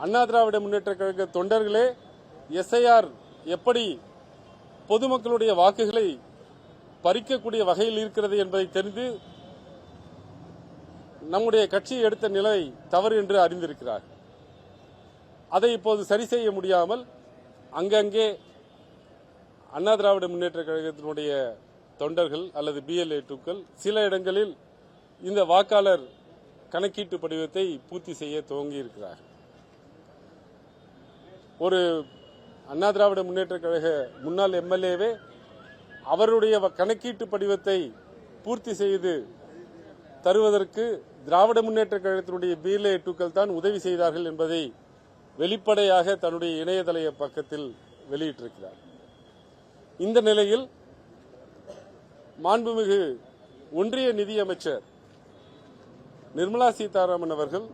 அண்ணா திராவிட முன்னேற்ற கழக தொண்டர்களே எஸ்ஐஆர் எப்படி பொதுமக்களுடைய வாக்குகளை பறிக்கக்கூடிய வகையில் இருக்கிறது என்பதை தெரிந்து நம்முடைய கட்சி எடுத்த நிலை தவறு என்று அறிந்திருக்கிறார். அதை இப்போது சரி செய்ய முடியாமல் அங்கங்கே அண்ணா திராவிட முன்னேற்ற கழகத்தினுடைய தொண்டர்கள் அல்லது பிஎல்ஏ டூக்கள் சில இடங்களில் இந்த வாக்காளர் கணக்கீட்டு படிவத்தை பூர்த்தி செய்ய துவங்கி இருக்கிறார் ஒரு அண்ணா திராவிட முன்னேற்ற கழக முன்னாள் எம்எல்ஏவே அவருடைய வ- கணக்கீட்டு படிவத்தை பூர்த்தி செய்து தருவதற்கு திராவிட முன்னேற்ற கழகத்தினுடைய பிஎல்ஏ டூக்கள் தான் உதவி செய்தார்கள் என்பதை வெளிப்படையாக தன்னுடைய இணையதள பக்கத்தில் வெளியிட்டிருக்கிறார். இந்த நிலையில் மாண்புமிகு ஒன்றிய நிதியமைச்சர் நிர்மலா சீதாராமன் அவர்கள்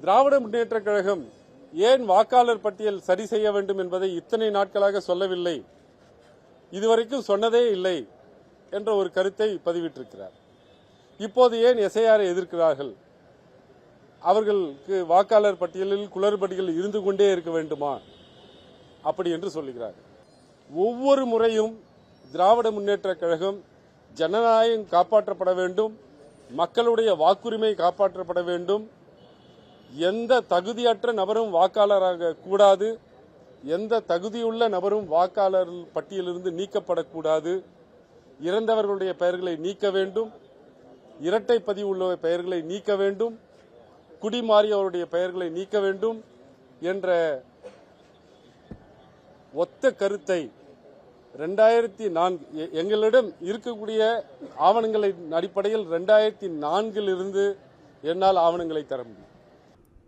திராவிட முன்னேற்ற கழகம் ஏன் வாக்காளர் பட்டியல் சரி செய்ய வேண்டும் என்பதை இத்தனை நாட்களாக சொல்லவில்லை? இதுவரைக்கும் சொன்னதே இல்லை என்ற ஒரு கருத்தை பதிவிட்டிருக்கிறார். இப்போது ஏன் எஸ்ஐஆரை எதிர்க்கிறார்கள்? அவர்களுக்கு வாக்காளர் பட்டியலில் குளறுபடிகள் இருந்து கொண்டே இருக்க வேண்டுமா? அப்படி என்று சொல்லுகிறார். ஒவ்வொரு முறையும் திராவிட முன்னேற்ற கழகம் ஜனநாயகம் காப்பாற்றப்பட வேண்டும் மக்களுடைய வாக்குரிமை காப்பாற்றப்பட வேண்டும் எந்த தகுதியற்ற நபரும் வாக்காளராக கூடாது. எந்த தகுதியுள்ள நபரும் வாக்காளர் பட்டியலிருந்து நீக்கப்படக்கூடாது. இறந்தவர்களுடைய பெயர்களை நீக்க வேண்டும். இரட்டை பதிவு உள்ள பெயர்களை நீக்க வேண்டும். குடிமாறியவருடைய பெயர்களை நீக்க வேண்டும் என்ற ஒத்த கருத்தை ரெண்டாயிரத்தி நான்கு எ- எங்களிடம் இருக்கக்கூடிய ஆவணங்களின் அடிப்படையில் ரெண்டாயிரத்தி நான்கில் இருந்து என்னால் ஆவணங்களை தர முடியும்.